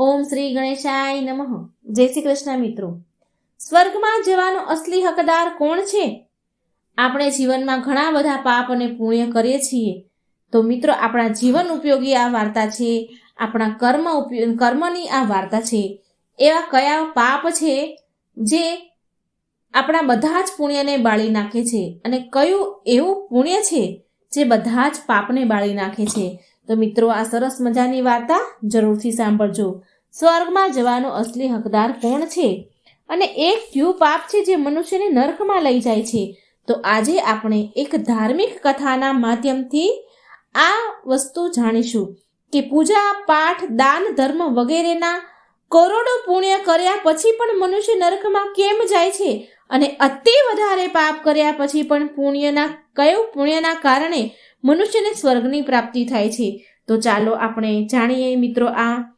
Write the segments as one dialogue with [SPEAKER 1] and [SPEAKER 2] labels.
[SPEAKER 1] ઓમ શ્રી ગણેશાય નમઃ. જય શ્રી કૃષ્ણ મિત્રો. સ્વર્ગમાં જવાનો અસલી હકદાર કોણ છે? આપણે જીવનમાં ઘણા બધા પાપ અને પુણ્ય કરીએ છીએ. તો મિત્રો, આપણા જીવન ઉપયોગી આ વાર્તા છે, આપણા કર્મ કર્મની આ વાર્તા છે. એવા કયા પાપ છે જે આપણા બધા જ પુણ્યને બાળી નાખે છે? અને કયું એવું પુણ્ય છે જે બધા જ પાપને બાળી નાખે છે? તો મિત્રો, આ સરસ મજાની વાર્તા જરૂરથી સાંભળજો. સ્વર્ગમાં જવાનો અસલી હકદાર કોણ છે? અને એક કયું પાપ છે જે મનુષ્યને નરકમાં લઈ જાય છે. તો આજે આપણે એક ધાર્મિક કથાના માધ્યમથી આ વસ્તુ જાણીશું કે પૂજા, પાઠ, દાન, ધર્મ વગેરેના કરોડો પુણ્ય કર્યા પછી પણ મનુષ્ય નરકમાં કેમ જાય છે? અને અતિ વધારે પાપ કર્યા પછી પણ પુણ્યના, કયું પુણ્યના કારણે મનુષ્યને સ્વર્ગની પ્રાપ્તિ થાય છે? તો ચાલો આપણે જાણીએ મિત્રો આ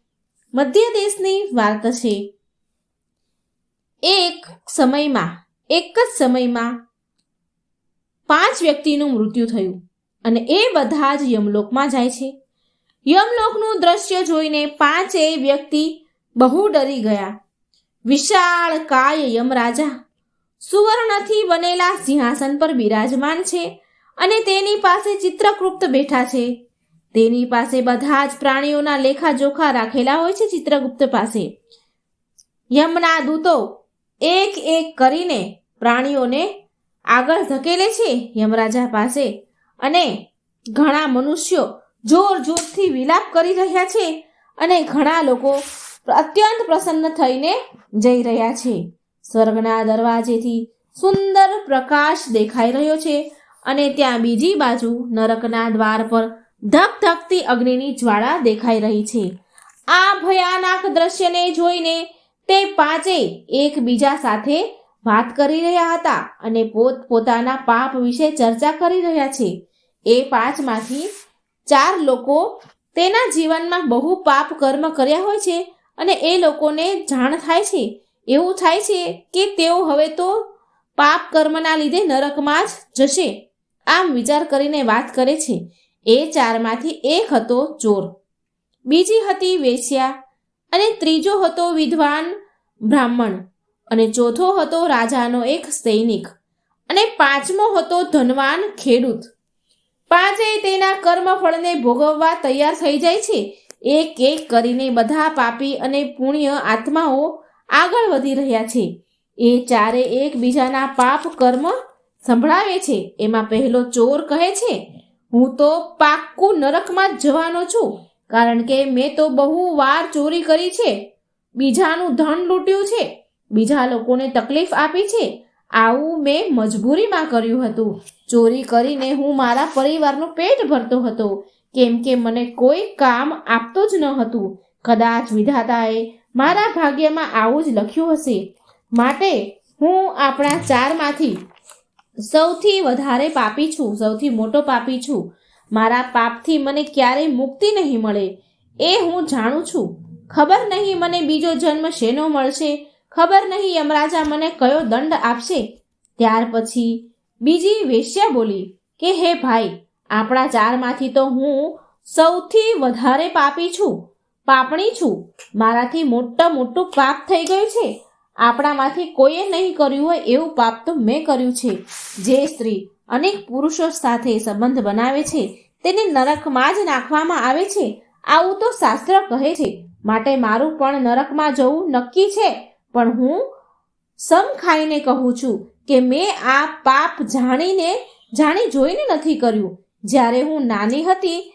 [SPEAKER 1] મધ્ય દેશની વાત છે. એક સમયમાં, એક જ સમયમાં પાંચ વ્યક્તિનું મૃત્યુ થયું અને એ બધા જ યમલોકમાં જાય છે. યમલોકનું દ્રશ્ય જોઈને પાંચેય વ્યક્તિ બહુ ડરી ગયા. વિશાળ કાય યમરાજા સુવર્ણથી બનેલા સિંહાસન પર બિરાજમાન છે અને તેની પાસે ચિત્રકૃપ્ત બેઠા છે. તેની પાસે બધા જ પ્રાણીઓના લેખા જોખા રાખેલા હોય છે ચિત્રગુપ્ત પાસે. યમના દૂતો એક એક કરીને પ્રાણીઓને આગળ ધકેલે છે યમરાજા પાસે અને ઘણા મનુષ્યો જોર જોરથી વિલાપ કરી રહ્યા છે અને ઘણા લોકો અત્યંત પ્રસન્ન થઈને જઈ રહ્યા છે. સ્વર્ગના દરવાજેથી સુંદર પ્રકાશ દેખાઈ રહ્યો છે અને ત્યાં બીજી બાજુ નરકના દ્વાર પર ધક ધકતી અગ્નિની જ્વાળા દેખાઈ રહી છે. આ ભયાનક દ્રશ્યને જોઈને તે પાંચે એકબીજા સાથે વાત કરી રહ્યા હતા અને પોત પોતાના પાપ વિશે ચર્ચા કરી રહ્યા છે. એ પાંચમાંથી ચાર લોકો તેના જીવનમાં બહુ પાપ કર્મ કર્યા હોય છે અને એ લોકોને જાણ થાય છે. એવું થાય છે કે તેઓ હવે તો પાપ કર્મના લીધે નરકમાં જ જશે. આમ વિચાર કરીને વાત કરે છે એ ચારમાંથી એક હતો ચોર. બીજી હતી વેશ્યા અને ત્રીજો હતો વિદ્વાન બ્રાહ્મણ અને ચોથો હતો રાજાનો એક સૈનિક અને પાંચમો હતો ધનવાન ખેડૂત. પાંચેય તેના કર્મફળને ભોગવવા તૈયાર થઈ જાય છે. એક એક કરીને બધા પાપી અને પુણ્ય આત્માઓ આગળ વધી રહ્યા છે. એ ચારે એકબીજાના પાપ કર્મ સંભળાવે છે. એમાં પહેલો ચોર કહે છે હું તો પાક્કું નરકમાં જ જવાનો છું, કારણ કે મેં તો બહુ વાર ચોરી કરી છે. બીજાનું ધન લૂંટ્યું છે. બીજા લોકોને તકલીફ આપી છે. આવું મેં મજબૂરીમાં કર્યું હતું. ચોરી કરીને હું મારા પરિવારનું પેટ ભરતો હતો. કેમ કે મને કોઈ કામ આપતો જ ન હતું. કદાચ વિધાતાએ મારા ભાગ્યમાં આવું જ લખ્યું હશે. માટે હું આપણા ચારમાંથી સૌથી વધારે પાપી છું, સૌથી મોટો પાપી છું. મારા પાપથી મને ક્યારેય મુક્તિ નહીં મળે, એ હું જાણું છું. ખબર નહીં મને બીજો જન્મ શેનો મળશે, ખબર નહીં યમરાજા મને કયો દંડ આપશે. ત્યાર પછી બીજી વેશ્યા બોલી કે, હે ભાઈ, આપણા ચારમાંથી તો હું સૌથી વધારે પાપી છું, પાપણી છું. મારાથી મોટા મોટું પાપ થઈ ગયું છે. આપણામાંથી કોઈએ નહીં કર્યું હોય એવું પાપ તો મેં કર્યું છે. જે સ્ત્રી અનેક પુરુષો સાથે સંબંધ બનાવે છે, તેને નરકમાં જ નાખવામાં આવે છે. આવું તો શાસ્ત્ર કહે છે. માટે મારું પણ નરકમાં જવું નક્કી છે. પણ હું સમ ખાઈને કહું છું કે મેં આ પાપ જાણીને, જાણી જોઈને નથી કર્યું. જ્યારે હું નાની હતી,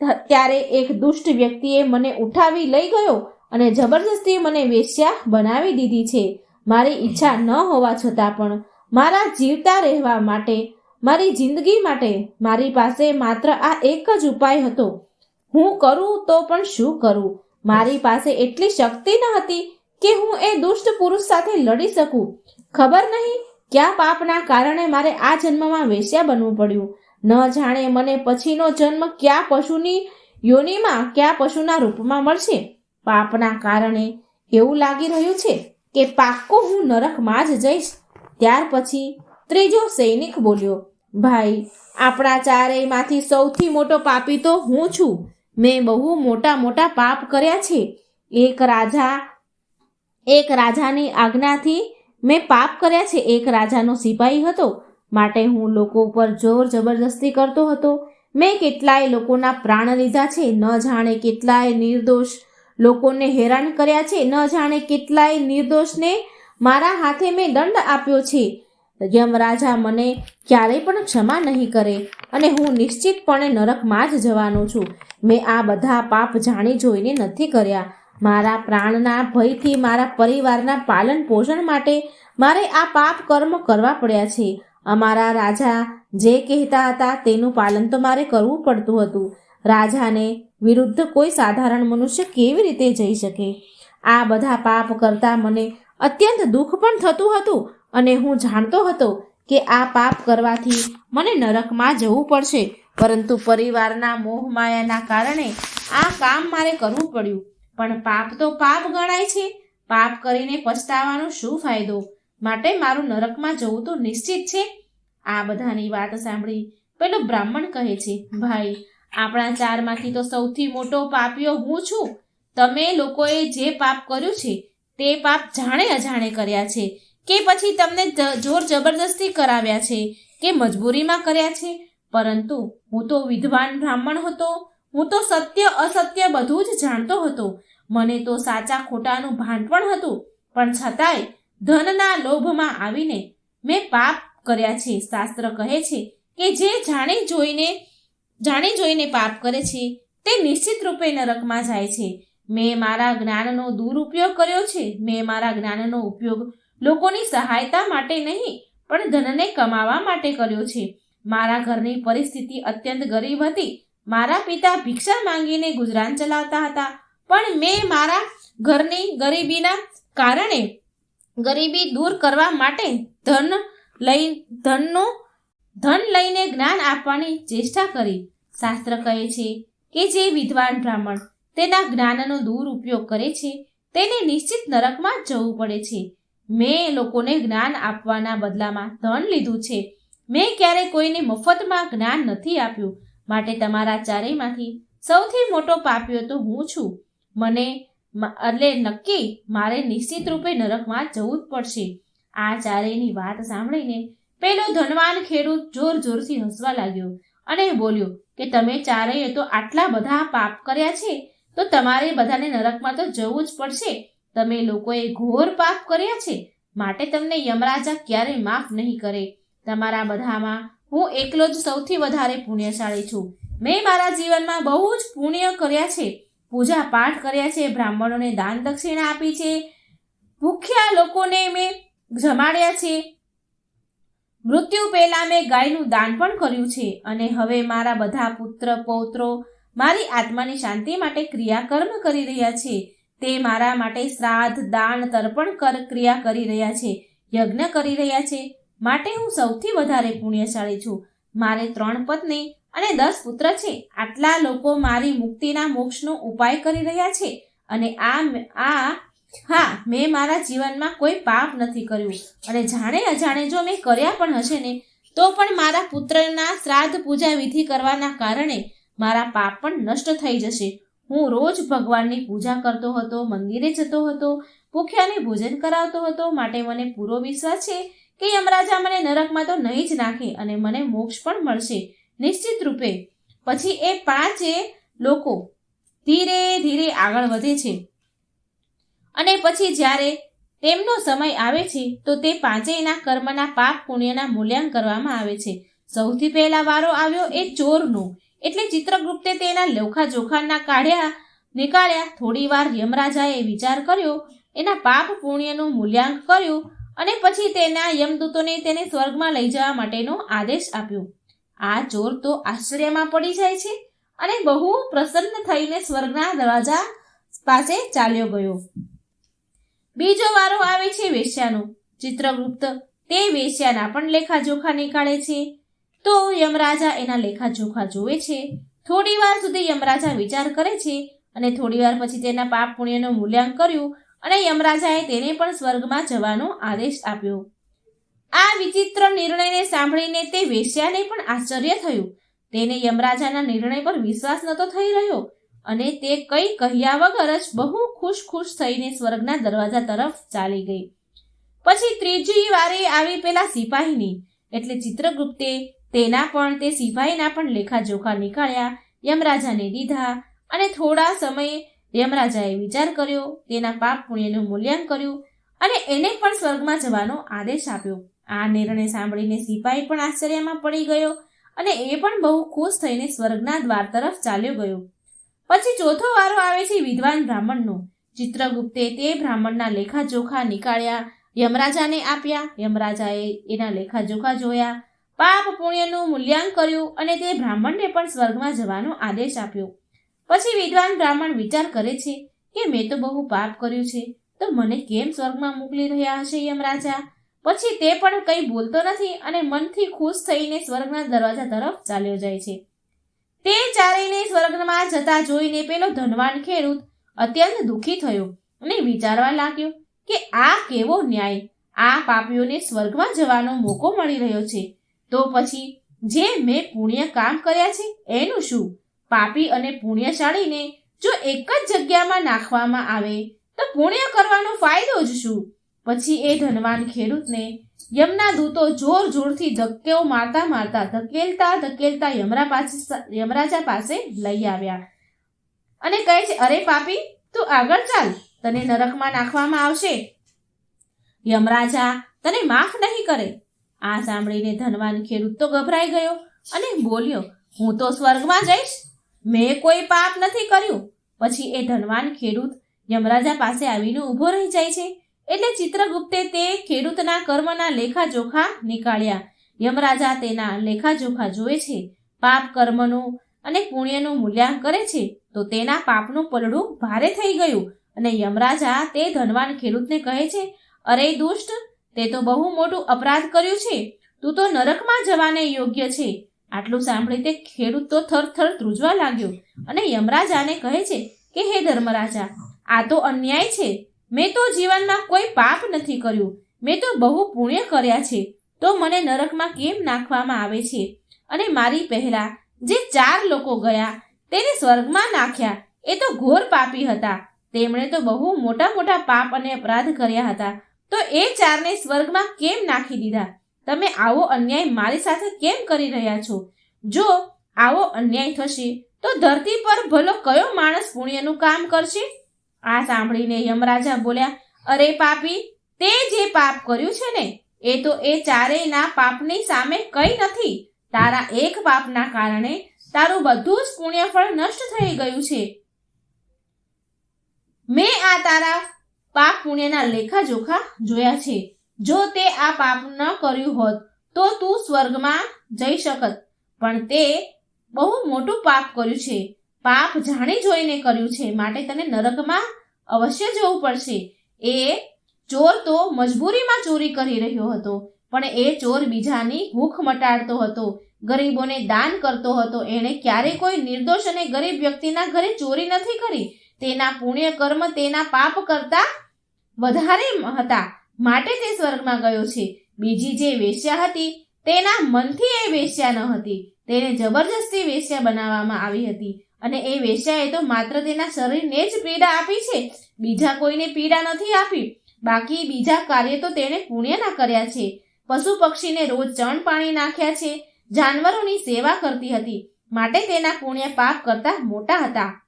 [SPEAKER 1] ત્યારે એક દુષ્ટ વ્યક્તિએ મને ઉઠાવી લઈ ગયો અને જબરજસ્તી મને વેશ્યા બનાવી દીધી છે. મારી ઈચ્છા ન હોવા છતાં પણ મારા જીવતા રહેવા માટે, મારી જિંદગી માટે મારી પાસે માત્ર આ એક જ ઉપાય હતો. હું કરું તો પણ શું કરું? મારી પાસે એટલી શક્તિ ન હતી કે હું એ દુષ્ટ પુરુષ સાથે લડી શકું. ખબર નહીં કયા પાપના કારણે મારે આ જન્મમાં વેશ્યા બનવું પડ્યું. ન જાણે મને પછીનો જન્મ કયા પશુની યોનિમાં, કયા પશુના રૂપમાં મળશે. પાપના કારણે એવું લાગી રહ્યું છે કે પાક્કો હું નરકમાં જ જઈશ. ત્યાર પછી ત્રીજો સૈનિક બોલ્યો, ભાઈ, આપણા ચારેયમાંથી સૌથી મોટો પાપી તો હું છું. મેં બહુ મોટા મોટા પાપ કર્યા છે. એક રાજા, એક રાજાની આજ્ઞાથી મેં પાપ કર્યા છે. એક રાજાનો સિપાહી હતો. માટે હું લોકો ઉપર જોર જબરદસ્તી કરતો હતો. મેં કેટલાય લોકોના પ્રાણ લીધા છે. ન જાણે કેટલાય નિર્દોષ લોકોને હેરાન કર્યા છે. ન જાણે કેટલાય નિર્દોષને મારા હાથે મેં દંડ આપ્યો છે. યમરાજા મને ક્યારેય પણ ક્ષમા નહીં કરે અને હું નિશ્ચિતપણે નરકમાં જ જવાનો છું. મેં આ બધા પાપ જાણી જોઈને નથી કર્યા. મારા પ્રાણના ભયથી મારા પરિવારના પાલન પોષણ માટે મારે આ પાપ કર્મ કરવા પડ્યા છે. અમારા રાજા જે કહેતા હતા તેનું પાલન તો મારે કરવું પડતું હતું. રાજાને વિરુદ્ધ કોઈ સાધારણ મનુષ્ય કેવી રીતે જઈ શકે? આ બધા પાપ કરતાં મને અત્યંત દુઃખ પણ થતું હતું અને હું જાણતો હતો કે આ પાપ કરવાથી મને નરકમાં જવું પડશે. પરંતુ પરિવારના મોહમાયાના કારણે આ કામ મારે કરવું પડ્યું. પણ પાપ તો પાપ ગણાય છે. પાપ કરીને પછતાવાનો શું ફાયદો? માટે મારું નરકમાં જવું તો નિશ્ચિત છે. આ બધાની વાત સાંભળી પેલો બ્રાહ્મણ કહે છે, ભાઈ આપણા ચારમાંથી તો સૌથી મોટો પાપીઓ હું છું. તમે લોકોએ જે પાપ કર્યું છે, તે પાપ જાણે અજાણે કર્યા છે. કે પછી તમને જોર જબરદસ્તી કરાવ્યા છે, કે મજબૂરીમાં કર્યા છે? પરંતુ હું તો વિદ્વાન બ્રાહ્મણ હતો. હું તો સત્ય, અસત્ય બધું જ જાણતો હતો. મને તો સાચા ખોટાનું ભાન પણ હતું. પણ છતાંય ધનના લોભમાં આવીને મેં પાપ કર્યા છે. શાસ્ત્ર કહે છે કે જે જાણી જોઈને જાણી જોઈને પાપ કરે છે, તે નિશ્ચિત રૂપે નરકમાં જાય છે. મેં મારા જ્ઞાનનો દુરુપયોગ કર્યો છે. મેં મારા જ્ઞાનનો ઉપયોગ લોકોની સહાયતા માટે નહીં, પણ ધનને કમાવા માટે કર્યો છે. મારા ઘરની પરિસ્થિતિ અત્યંત ગરીબ હતી. મારા પિતા ભિક્ષા માંગીને ગુજરાન ચલાવતા હતા, પણ મેં મારા ઘરની ગરીબીના કારણે ગરીબી દૂર કરવા માટે ધન લઈ, ધનનું ધન લઈને જ્ઞાન આપવાની ચેષ્ટા કરી. શાસ્ત્ર કહે છે કે જે વિદ્વાન બ્રાહ્મણ તેના જ્ઞાનનો દુરુપયોગ કરે છે, તેને નિશ્ચિત નરકમાં જવું પડે છે. મેં લોકોને જ્ઞાન આપવાના બદલામાં ધન લીધું છે. મેં ક્યારે કોઈને મફતમાં જ્ઞાન નથી આપ્યું. માટે તમારા ચારેયમાંથી સૌથી મોટો પાપ્યો તો હું છું. મને એટલે નક્કી, મારે નિશ્ચિત રૂપે નરકમાં જવું જ પડશે. આ ચારેયની વાત સાંભળીને પેલો ધનવાન ખેડૂત જોર જોરથી હસવા લાગ્યો અને બોલ્યો કે તમે ચારેય તો આટલા બધા પાપ કર્યા છે, તો તમારે બધાને નરકમાં તો જવું જ પડશે. તમે લોકોએ ઘોર પાપ કર્યા છે, માટે તમને યમરાજા ક્યારેય માફ નહીં કરે. તમારા બધામાં હું એકલો જ સૌથી વધારે પુણ્યશાળી છું. મેં મારા જીવનમાં બહુ જ પુણ્ય કર્યા છે. પૂજા પાઠ કર્યા છે, બ્રાહ્મણોને દાન દક્ષિણા આપી છે. ભૂખ્યા લોકોને મેં જમાડ્યા છે. મૃત્યુ પહેલા મેં ગાયનું દાન પણ કર્યું છે અને હવે મારા બધા પુત્ર, પૌત્રો મારી આત્માની શાંતિ માટે ક્રિયાકર્મ કરી રહ્યા છે. તે મારા માટે શ્રાદ્ધ, દાન, તર્પણ કર ક્રિયા કરી રહ્યા છે, યજ્ઞ કરી રહ્યા છે. માટે હું સૌથી વધારે પુણ્યશાળી છું. મારે ત્રણ પત્ની અને દસ પુત્ર છે. આટલા લોકો મારી મુક્તિના મોક્ષનો ઉપાય કરી રહ્યા છે અને આ આ હા, મેં મારા જીવનમાં કોઈ પાપ નથી કર્યું. અને જાણે અજાણે જો મેં કર્યા પણ હશે ને, તો પણ મારા પુત્રના શ્રાદ્ધ પૂજા વિધિ કરવાના કારણે મારા પાપ પણ નષ્ટ થઈ જશે. હું રોજ ભગવાનની પૂજા કરતો હતો, મંદિરે જતો હતો, ભૂખ્યાને ભોજન કરાવતો હતો. માટે મને પૂરો વિશ્વાસ છે કે યમરાજા મને નરકમાં તો નહીં જ નાખે અને મને મોક્ષ પણ મળશે. નિશ્ચિત રૂપે. પછી એ પાંચે લોકો ધીરે ધીરે આગળ વધે છે. અને પછી જ્યારે તેમનો સમય આવે છે, તો તે પાંચેયના કર્મના પાપ પુણ્યના મૂલ્યાંકન કરવામાં આવે છે. સૌથી પહેલા વારો આવ્યો એ ચોરનો. એટલે ચિત્રગુપ્તે તેના લેખા જોખાના કાઢ્યા, નીકાળ્યા. થોડી વાર યમરાજાએ વિચાર કર્યો, એના પાપ પુણ્યનું મૂલ્યાંકન કર્યું અને પછી તેના યમદૂતોને તેને સ્વર્ગમાં લઈ જવા માટેનો આદેશ આપ્યો. આ ચોર તો આશ્ચર્યમાં પડી જાય છે અને બહુ પ્રસન્ન થઈને સ્વર્ગના દરવાજા પાસે ચાલ્યો ગયો. બીજો વારો આવે છે વેશ્યાનો. ચિત્રગુપ્ત તે વેશ્યાના પણ લેખાજોખા નીકાળે છે. તો યમરાજા એના લેખાજોખા જોવે છે. થોડી વાર સુધી યમરાજા વિચાર કરે છે અને થોડી વાર પછી તેના પાપ પુણ્યનું મૂલ્યાંકન કર્યું અને યમરાજાએ તેને પણ સ્વર્ગમાં જવાનો આદેશ આપ્યો. આ વિચિત્ર નિર્ણયને સાંભળીને તે વેશ્યાને પણ આશ્ચર્ય થયું. તેને યમરાજાના નિર્ણય પર વિશ્વાસ નહોતો થઈ રહ્યો. અને તે કંઈ કહ્યા વગર જ બહુ ખુશ ખુશ થઈને સ્વર્ગના દરવાજા તરફ ચાલી ગઈ. પછી ત્રીજી વારે આવી પેલા સિપાહીની, એટલે ચિત્રગુપ્તે તેના પણ તે સિપાહીના પણ લેખાજોખા નીકાળ્યા, યમરાજાને દીધા અને થોડા સમયે યમરાજાએ વિચાર કર્યો, તેના પાપ પુણ્યનું મૂલ્યાંકન કર્યું અને એને પણ સ્વર્ગમાં જવાનો આદેશ આપ્યો. આ નિર્ણય સાંભળીને સિપાહી પણ આશ્ચર્યમાં પડી ગયો અને એ પણ બહુ ખુશ થઈને સ્વર્ગના દ્વાર તરફ ચાલ્યો ગયો. પછી ચોથો વારો આવે છે વિદ્વાન બ્રાહ્મણનો. ચિત્રગુપ્તે તે બ્રાહ્મણના લેખાજોખા નીકાળ્યા, યમરાજાને આપ્યા, યમરાજાએ એના લેખાજોખા જોયા, પાપ પુણ્યનું મૂલ્યાંકન કર્યું અને તે બ્રાહ્મણને પણ સ્વર્ગમાં જવાનો આદેશ આપ્યો. પછી વિદ્વાન બ્રાહ્મણ વિચાર કરે છે કે મેં તો બહુ પાપ કર્યું છે, તો મને કેમ સ્વર્ગમાં મોકલી રહ્યા હશે યમરાજા? પછી તે પણ કંઈ બોલતો નથી અને મનથી ખુશ થઈને સ્વર્ગના દરવાજા તરફ ચાલ્યો જાય છે. તે ચારેયને સ્વર્ગમાં જતા જોઈને પેલો ધનવાન ખેડૂત અત્યંત દુઃખી થયો અને વિચારવા લાગ્યો કે આ કેવો ન્યાય? આ પાપીઓને સ્વર્ગમાં જવાનો મોકો મળી રહ્યો છે. તો પછી જે મેં પુણ્ય કામ કર્યા છે એનું શું? પાપી અને પુણ્યશાળીને જો એક જ જગ્યામાં નાખવામાં આવે તો પુણ્ય કરવાનો ફાયદો જ શું? પછી એ ધનવાન ખેડૂતને યમના દૂતો જોર જોરથી ધક્કેઓ મારતા મારતા ધકેલતા ધકેલતા યમરા પાસે યમરાજા પાસે લઈ આવ્યા. અને કહે છે, અરે પાપી, તું આગળ ચાલ, તને નરકમાં નાખવામાં આવશે. યમરાજા તને માફ નહીં કરે. આ સાંભળીને ધનવાન ખેડૂત તો ગભરાઈ ગયો અને બોલ્યો, હું તો સ્વર્ગમાં જઈશ. મેં કોઈ પાપ નથી કર્યું. પછી એ ધનવાન ખેડૂત યમરાજા પાસે આવીને ઊભો રહી જાય છે. એટલે ચિત્રગુપ્તે તે ખેડૂતના કર્મના લેખાજોખા નીકાળ્યા. યમરાજા તેના લેખાજોખા જોવે છે, પાપ કર્મનું અને પુણ્યનું મૂલ્યાંકન કરે છે, તો તેના પાપનું પલડું ભારે થઈ ગયું અને યમરાજા તે ધનવાન ખેડૂતને કહે છે, અરે દુષ્ટ, તે તો બહુ મોટું અપરાધ કર્યું છે. તું તો નરકમાં જવાને યોગ્ય છે. આટલું સાંભળી તે ખેડૂત તો થર થર ધ્રુજવા લાગ્યો અને યમરાજાને કહે છે કે, હે ધર્મરાજા, આ તો અન્યાય છે. મેં તો જીવનમાં કોઈ પાપ નથી કર્યું. મેં તો બહુ પુણ્ય કર્યા છે. તો મને નરકમાં કેમ નાખવામાં આવે છે? અને મારી પહેલા જે ચાર લોકો ગયા, તેને સ્વર્ગમાં નાખ્યા. એ તો ઘોર પાપી હતા. તેમણે તો બહુ મોટા મોટા પાપ અને અપરાધ કર્યા હતા. તો એ ચારને સ્વર્ગમાં કેમ નાખી દીધા? તમે આવો અન્યાય મારી સાથે કેમ કરી રહ્યા છો? જો આવો અન્યાય થશે, તો ધરતી પર ભલો કયો માણસ પુણ્યનું કામ કરશે? આ સાંભળીને યમરાજા બોલ્યા, અરે પાપી, તે જે પાપ કર્યું છે ને, એ તો એ ચારેયના પાપની સામે કંઈ નથી. તારા એક પાપના કારણે તારું બધું જ પુણ્યફળ નષ્ટ થઈ ગયું છે. મેં આ તારા પાપ પુણ્યના લેખાજોખા જોયા છે. જો તે આ પાપ ન કર્યું હોત, તો તું સ્વર્ગમાં જઈ શકત. પણ તે બહુ મોટું પાપ કર્યું છે. પાપ જાણી જોઈને કર્યું છે. માટે તને નરકમાં અવશ્ય જવું પડશે. એ ચોર તો મજબૂરીમાં ચોરી કરી રહ્યો હતો, પણ એ ચોર બીજાની ભૂખ મટાડતો હતો, ગરીબોને દાન કરતો હતો. એણે ક્યારેય કોઈ નિર્દોષ અને ગરીબ વ્યક્તિના ઘરે ચોરી નથી કરી. તેના પુણ્ય કર્મ તેના પાપ કરતા વધારે હતા. માટે તે સ્વર્ગમાં ગયો છે. બીજી જે વેશ્યા હતી, તેના મનથી એ વેશ્યા ન હતી. તેને જબરજસ્તી વેશ્યા બનાવવામાં આવી હતી. અને એ વેશ્યાએ તો માત્ર તેના શરીરને જ પીડા આપી છે. બીજા કોઈને પીડા નથી આપી. બાકી બીજા કાર્ય તો તેણે પુણ્યના કર્યા છે. પશુ પક્ષીને રોજ ચણ પાણી નાખ્યા છે. જાનવરોની સેવા કરતી હતી. માટે તેના પુણ્ય પાપ કરતા મોટા હતા.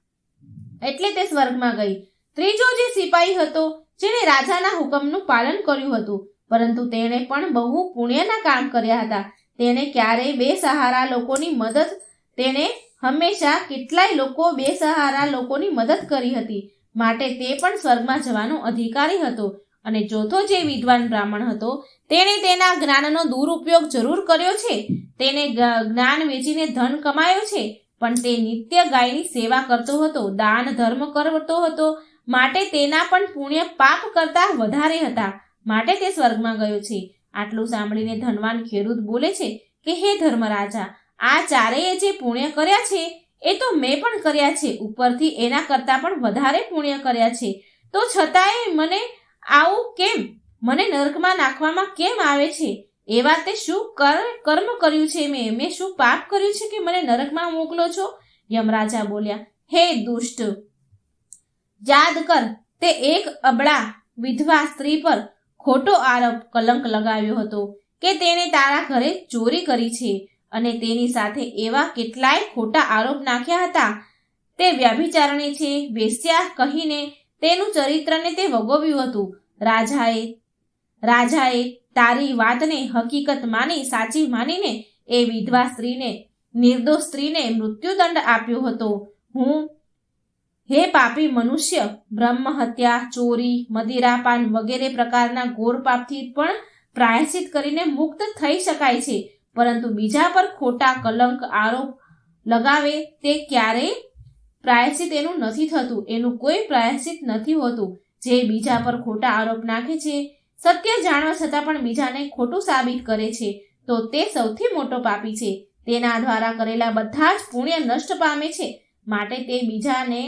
[SPEAKER 1] એટલે તે સ્વર્ગમાં ગઈ. ત્રીજો જે સિપાહી હતો, જેણે રાજાના હુકમનું પાલન કર્યું હતું. પરંતુ તેણે પણ બહુ પુણ્યના કામ કર્યા હતા. તેણે ક્યારેય બેસહારા લોકોની મદદ, તેણે હંમેશા કેટલાય લોકો બેસહારા લોકોની મદદ કરી હતી. માટે તે પણ સ્વર્ગમાં જવાનો અધિકારી હતો અને ચોથો જે વિદ્વાન બ્રાહ્મણ હતો, તેણે તેના જ્ઞાનનો દુરુપયોગ જરૂર કર્યો છે. તેને જ્ઞાન વેચીને ધન કમાયો છે, પણ તે નિત્ય ગાયની સેવા કરતો હતો, દાન ધર્મ કરતો હતો. માટે તેના પણ પુણ્ય પાપ કરતા વધારે હતા. માટે તે સ્વર્ગમાં ગયો છે. આટલું સાંભળીને ધનવાન ખેડૂત બોલે છે કે, હે ધર્મરાજા આ ચારેય જે પુણ્ય કર્યા છે, એ તો મેં પણ કર્યા છે. ઉપરથી એના કરતાં પણ વધારે પુણ્ય કર્યા છે. તો છતાંય મને આવું કેમ? મને નર્કમાં નાખવામાં કેમ આવે છે? એવા તે શું કર, કર્મ કર્યું છે મેં? મેં શું પાપ કર્યું છે કે મને નરકમાં મોકલો છો? યમરાજા બોલ્યા, હે દુષ્ટ! યાદ કર, તે એક અબળા વિધવા સ્ત્રી પર ખોટો આરોપ કલંક લગાવ્યો હતો કે તેણે તારા ઘરે ચોરી કરી છે. અને તેની સાથે એવા કેટલાય ખોટા આરોપ નાખ્યા હતા. તે વ્યભિચારણી છે વેશ્યા કહીને તેનું ચરિત્રને તે વગોવ્યું હતું. રાજાએ રાજાએ તારી વાતને હકીકત માની, સાચી માનીને એ વિધવા સ્ત્રીને, નિર્દોષ સ્ત્રીને મૃત્યુદંડ આપ્યો હતો. હું, હે પાપી મનુષ્ય, બ્રહ્મ હત્યા, ચોરી, મદિરાપાન વગેરે પ્રકારના ઘોર પાપથી પણ પ્રાયશ્ચિત કરીને મુક્ત થઈ શકાય છે. પરંતુ બીજા પર ખોટા કલંક આરોપ લગાવે તે ક્યારેય પ્રાયશ્ચિત એનું નથી થતું. એનું કોઈ પ્રાયશ્ચિત નથી હોતું. જે બીજા પર ખોટા આરોપ નાખે છે, સત્ય જાણવા છતાં પણ બીજાને ખોટું સાબિત કરે છે, તો તે સૌથી મોટો પાપી છે. તેના દ્વારા કરેલા બધા જ પુણ્ય નષ્ટ પામે છે. માટે તે બીજાને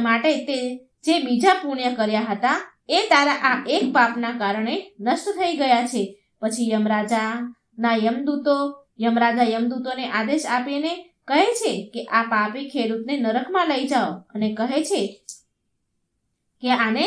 [SPEAKER 1] માટે તે જે બીજા પુણ્ય કર્યા હતા, એ તારા આ એક પાપના કારણે નષ્ટ થઈ ગયા છે. પછી યમરાજા ના યમદૂતો, યમરાજા યમદૂતોને આદેશ આપીને કહે છે કે આ પાપી ખેડૂતને નરકમાં લઈ જાઓ અને કહે છે કે આને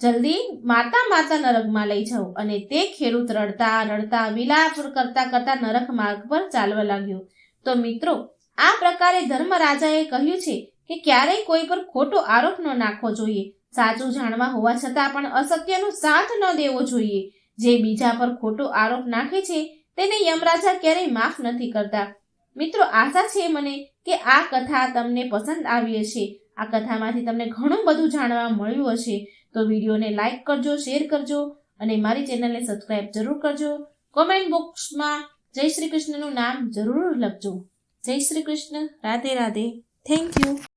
[SPEAKER 1] જલ્દી મારતા મારતા નરકમાં લઈ જાઓ અને તે ખેડૂત રડતા રડતા, વિલાપ કરતા કરતા નરક માર્ગ પર ચાલવા લાગ્યો. તો મિત્રો, આ પ્રકારે ધર્મરાજાએ કહ્યું છે કે ક્યારેય કોઈ પર ખોટો આરોપ ન નાખવો જોઈએ. સાચું જાણવા હોવા છતાં પણ અસત્યનો સાથ ન દેવો જોઈએ. જે બીજા પર ખોટો આરોપ નાખે છે તેને યમરાજા ક્યારેય માફ નથી કરતા. મિત્રો, આશા છે મને કે આ કથા તમને પસંદ આવી હશે. આ કથામાંથી તમને ઘણું બધું જાણવા મળ્યું હશે. તો વિડીયોને લાઈક કરજો, શેર કરજો અને મારી ચેનલને સબસ્ક્રાઇબ જરૂર કરજો. કોમેન્ટ બોક્સમાં જય શ્રી કૃષ્ણનું નામ જરૂર લખજો. જય શ્રી કૃષ્ણ. રાધે રાધે. Thank you.